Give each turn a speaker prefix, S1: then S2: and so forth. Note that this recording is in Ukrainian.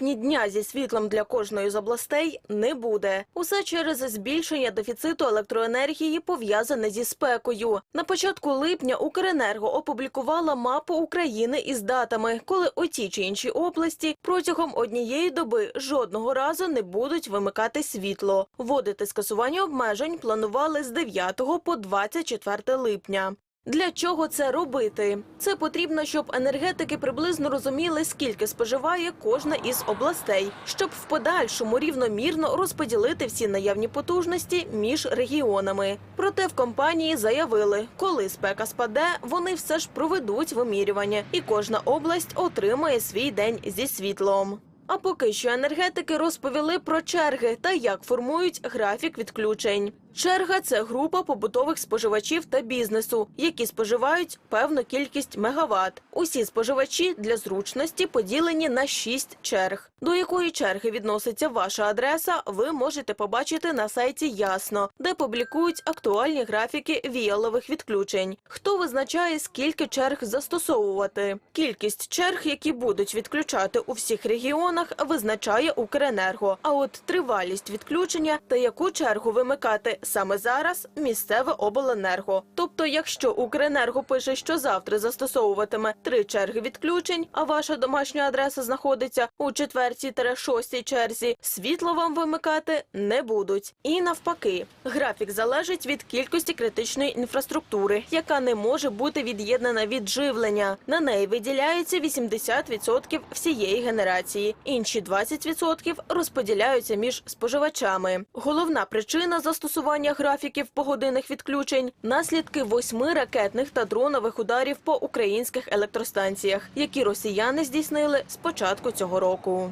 S1: липні дня зі світлом для кожної з областей не буде. Усе через збільшення дефіциту електроенергії пов'язане зі спекою. На початку липня Укренерго опублікувала мапу України із датами, коли у тій чи іншій області протягом однієї доби жодного разу не будуть вимикати світло. Вводити скасування обмежень планували з 9 по 24 липня. Для чого це робити? Це потрібно, щоб енергетики приблизно розуміли, скільки споживає кожна із областей, щоб в подальшому рівномірно розподілити всі наявні потужності між регіонами. Проте в компанії заявили, коли спека спаде, вони все ж проведуть вимірювання, і кожна область отримає свій день зі світлом. А поки що енергетики розповіли про черги та як формують графік відключень. Черга це група побутових споживачів та бізнесу, які споживають певну кількість мегаватт. Усі споживачі для зручності поділені на шість черг. До якої черги відноситься ваша адреса, ви можете побачити на сайті Ясно, де публікують актуальні графіки віялових відключень. Хто визначає, скільки черг застосовувати? Кількість черг, які будуть відключати у всіх регіонах, визначає Укренерго. А от тривалість відключення та яку чергу вимикати саме зараз місцеве обленерго. Тобто, якщо Укренерго пише, що завтра застосовуватиме три черги відключень, а ваша домашня адреса знаходиться у четвертій та шостій черзі, світло вам вимикати не будуть. І навпаки, графік залежить від кількості критичної інфраструктури, яка не може бути від'єднана від живлення. На неї виділяється 80% всієї генерації. Інші 20% розподіляються між споживачами. Головна причина застосування графіків погодинних відключень наслідки восьми ракетних та дронових ударів по українських електростанціях, які росіяни здійснили з початку цього року.